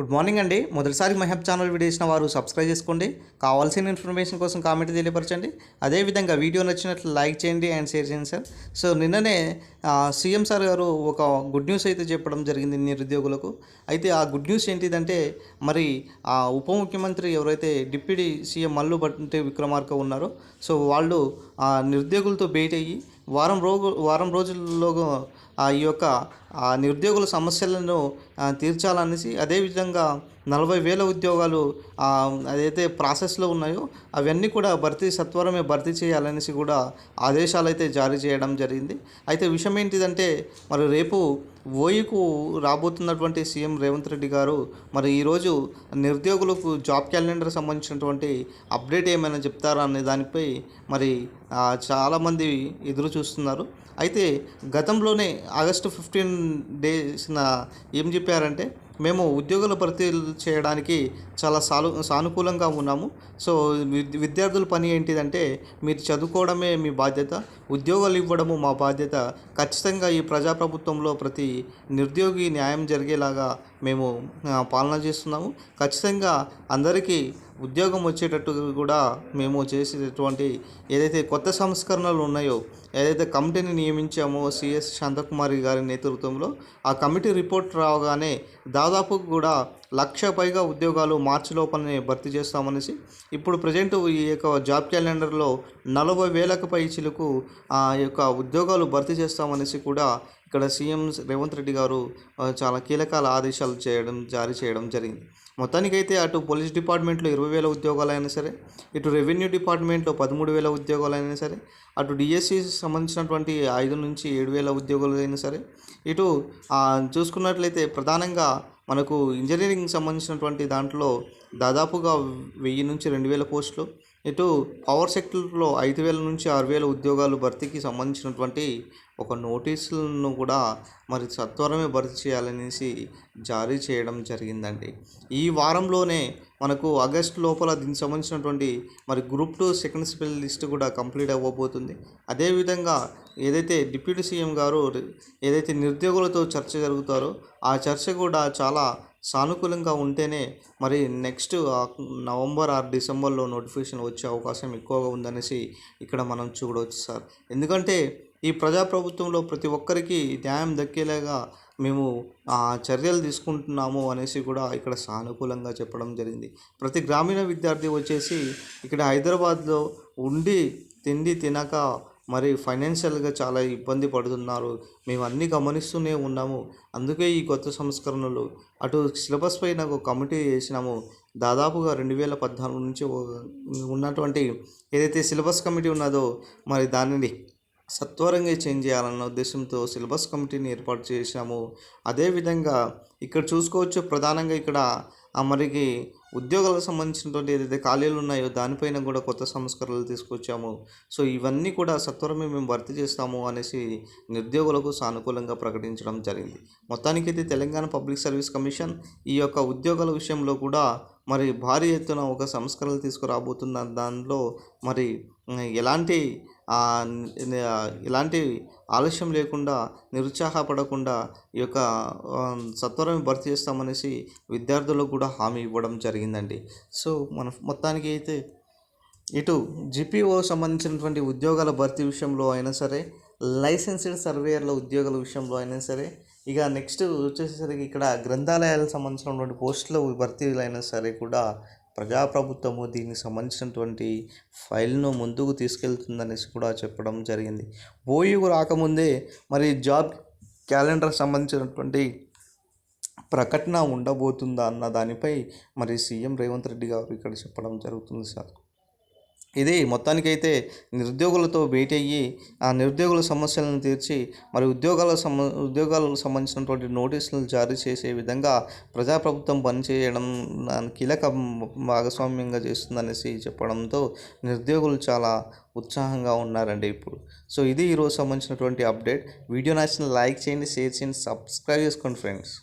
Good morning అండి. మొదటిసారి మహబ్ ఛానల్ వీడియో ఇచ్చిన వారు సబ్స్క్రైబ్ చేసుకోండి. కావాల్సిన ఇన్ఫర్మేషన్ కోసం కామెంట్ తెలియపరచండి. అదేవిధంగా వీడియో నచ్చినట్లు లైక్ చేయండి అండ్ షేర్ చేయండి సార్ సో నిన్ననే సీఎం సార్ గారు ఒక గుడ్ న్యూస్ అయితే చెప్పడం జరిగింది నిరుద్యోగులకు. అయితే ఆ గుడ్ న్యూస్ ఏంటిదంటే మరి ఆ ఉప ముఖ్యమంత్రి ఎవరైతే డిప్యూటీ సీఎం మల్లు బట్టి విక్రమార్క ఉన్నారో సో వాళ్ళు ఆ నిరుద్యోగులతో భేటీ అయ్యి వారం రోజు వారం రోజుల్లో ఈ యొక్క నిరుద్యోగుల సమస్యలను తీర్చాలనేసి అదేవిధంగా నలభై వేల ఉద్యోగాలు అదైతే ప్రాసెస్లో ఉన్నాయో అవన్నీ కూడా భర్తీ సత్వరమే భర్తీ చేయాలనేసి కూడా ఆదేశాలు అయితే జారీ చేయడం జరిగింది. అయితే విషయం ఏంటిదంటే మరి రేపు ఓయూకు రాబోతున్నటువంటి సీఎం రేవంత్ రెడ్డి గారు మరి ఈరోజు నిరుద్యోగులకు జాబ్ క్యాలెండర్ సంబంధించినటువంటి అప్డేట్ ఏమైనా చెప్తారా అనే దానిపై మరి చాలామంది ఎదురు చూస్తున్నారు. అయితే గతంలోనే ఆగస్టు ఫిఫ్టీన్ డేస్న ఏం చెప్పారంటే మేము ఉద్యోగుల భర్తీ చేయడానికి చాలా సాలు సానుకూలంగా ఉన్నాము. సో విద్యార్థుల పని ఏంటిదంటే మీరు చదువుకోవడమే మీ బాధ్యత ఉద్యోగాలు ఇవ్వడము మా బాధ్యత. ఖచ్చితంగా ఈ ప్రజాప్రభుత్వంలో ప్రతి నిరుద్యోగి న్యాయం జరిగేలాగా మేము పాలన చేస్తున్నాము. ఖచ్చితంగా అందరికీ ఉద్యోగం వచ్చేటట్టు కూడా మేము చేసేటటువంటి ఏదైతే కొత్త సంస్కరణలు ఉన్నాయో ఏదైతే కమిటీని నియమించామో సిఎస్ శాంతకుమారి గారి నేతృత్వంలో ఆ కమిటీ రిపోర్ట్ రావగానే దాదాపు కూడా లక్ష పైగా ఉద్యోగాలు మార్చి లోపలనే భర్తీ చేస్తామనేసి ఇప్పుడు ప్రజెంట్ ఈ యొక్క జాబ్ క్యాలెండర్లో నలభై వేలకు పై చిలుకు ఆ యొక్క ఉద్యోగాలు భర్తీ చేస్తామనేసి కూడా ఇక్కడ సీఎం రేవంత్ రెడ్డి గారు చాలా కీలకాల ఆదేశాలు చేయడం జారీ చేయడం జరిగింది. మొత్తానికైతే అటు పోలీస్ డిపార్ట్మెంట్లో ఇరవై వేల ఉద్యోగాలైనా సరే ఇటు రెవెన్యూ డిపార్ట్మెంట్లో పదమూడు వేల ఉద్యోగాలైనా సరే అటు డిఎస్సి సంబంధించినటువంటి ఐదు నుంచి ఏడు వేల ఉద్యోగాలు అయినా సరే ఇటు చూసుకున్నట్లయితే ప్రధానంగా మనకు ఇంజనీరింగ్ సంబంధించినటువంటి దాంట్లో దాదాపుగా వెయ్యి నుంచి రెండు వేల పోస్టులు ఇటు పవర్ సెక్టర్లో ఐదు వేల నుంచి ఆరు వేల ఉద్యోగాలు భర్తీకి సంబంధించినటువంటి ఒక నోటీసులను కూడా మరి సత్వరమే భర్తీ చేయాలనేసి జారీ చేయడం జరిగిందండి. ఈ వారంలోనే మనకు ఆగస్ట్ లోపల దీనికి సంబంధించినటువంటి మరి group two second spell list కూడా కంప్లీట్ అవ్వబోతుంది. అదేవిధంగా ఏదైతే డిప్యూటీ సీఎం గారు ఏదైతే నిరుద్యోగులతో చర్చ జరుగుతారో ఆ చర్చ కూడా చాలా సానుకూలంగా ఉంటేనే మరి నెక్స్ట్ నవంబర్ ఆర్ డిసెంబర్లో నోటిఫికేషన్ వచ్చే అవకాశం ఎక్కువగా ఉందనేసి ఇక్కడ మనం చూడవచ్చు సార్. ఎందుకంటే ఈ ప్రజాప్రభుత్వంలో ప్రతి ఒక్కరికి న్యాయం దక్కేలాగా మేము ఆ, చర్యలు తీసుకుంటున్నాము అనేసి కూడా ఇక్కడ సానుకూలంగా చెప్పడం జరిగింది. ప్రతి గ్రామీణ విద్యార్థి వచ్చేసి ఇక్కడ హైదరాబాద్లో ఉండి తిండి తినక మరి ఫైనాన్షియల్గా చాలా ఇబ్బంది పడుతున్నారు. మేము అన్నీ గమనిస్తూనే ఉన్నాము. అందుకే ఈ కొత్త సంస్కరణలు. అటు సిలబస్ పైన ఒక కమిటీ చేసినాము దాదాపుగా రెండు వేల పద్నాలుగు నుంచి ఒక- ఉన్నటువంటి ఏదైతే సిలబస్ కమిటీ ఉన్నదో మరి దానిని సత్వరంగా చేంజ్ చేయాలన్న ఉద్దేశంతో సిలబస్ కమిటీని ఏర్పాటు చేశాము అదేవిధంగా ఇక్కడ చూసుకోవచ్చు ప్రధానంగా ఇక్కడ ఆ మరికి ఉద్యోగాలకు సంబంధించినటువంటి ఏదైతే ఖాళీలు ఉన్నాయో దానిపైన కూడా కొత్త సంస్కరణలు తీసుకొచ్చాము. సో ఇవన్నీ కూడా సత్వరమే మేము భర్తీ చేస్తాము అనేసి నిరుద్యోగులకు సానుకూలంగా ప్రకటించడం జరిగింది. మొత్తానికైతే తెలంగాణ పబ్లిక్ సర్వీస్ కమిషన్ ఈ యొక్క ఉద్యోగాల విషయంలో కూడా మరి భారీ ఎత్తున ఒక సంస్కరణలు తీసుకురాబోతున్న దానిలో మరి ఎలాంటి ఎలాంటి ఆలస్యం లేకుండా నిరుత్సాహపడకుండా ఈ యొక్క సత్వరం భర్తీ చేస్తామనేసి విద్యార్థులకు కూడా హామీ ఇవ్వడం జరిగిందండి. సో మన మొత్తానికి అయితే ఇటు జిపిఓ సంబంధించినటువంటి ఉద్యోగాల భర్తీ విషయంలో అయినా సరే లైసెన్స్డ్ సర్వేయర్ల ఉద్యోగాల విషయంలో అయినా సరే ఇక నెక్స్ట్ వచ్చేసరికి ఇక్కడ గ్రంథాలయాలకు సంబంధించినటువంటి పోస్టులు భర్తీలైనా సరే కూడా ప్రజాప్రభుత్వము దీనికి సంబంధించినటువంటి ఫైల్ను ముందుకు తీసుకెళ్తుందనేసి కూడా చెప్పడం జరిగింది. ఓయూ రాకముందే మరి జాబ్ క్యాలెండర్ సంబంధించినటువంటి ప్రకటన ఉండబోతుందా అన్న దానిపై మరి సీఎం రేవంత్ రెడ్డి గారు ఇక్కడ చెప్పడం జరుగుతుంది సార్. ఇది మొత్తానికైతే నిరుద్యోగులతో భేటీ అయ్యి ఆ నిరుద్యోగుల సమస్యలను తీర్చి మరి ఉద్యోగాల సమ ఉద్యోగాలకు సంబంధించినటువంటి నోటీసులు జారీ చేసే విధంగా ప్రజాప్రభుత్వం పనిచేయడం దాని కీలక భాగస్వామ్యంగా చేస్తుందనేసి చెప్పడంతో నిరుద్యోగులు చాలా ఉత్సాహంగా ఉన్నారండి ఇప్పుడు. సో ఇది ఈరోజు సంబంధించినటువంటి అప్డేట్. వీడియో నచ్చిన లైక్ చేయండి షేర్ చేయండి సబ్స్క్రైబ్ చేసుకోండి ఫ్రెండ్స్.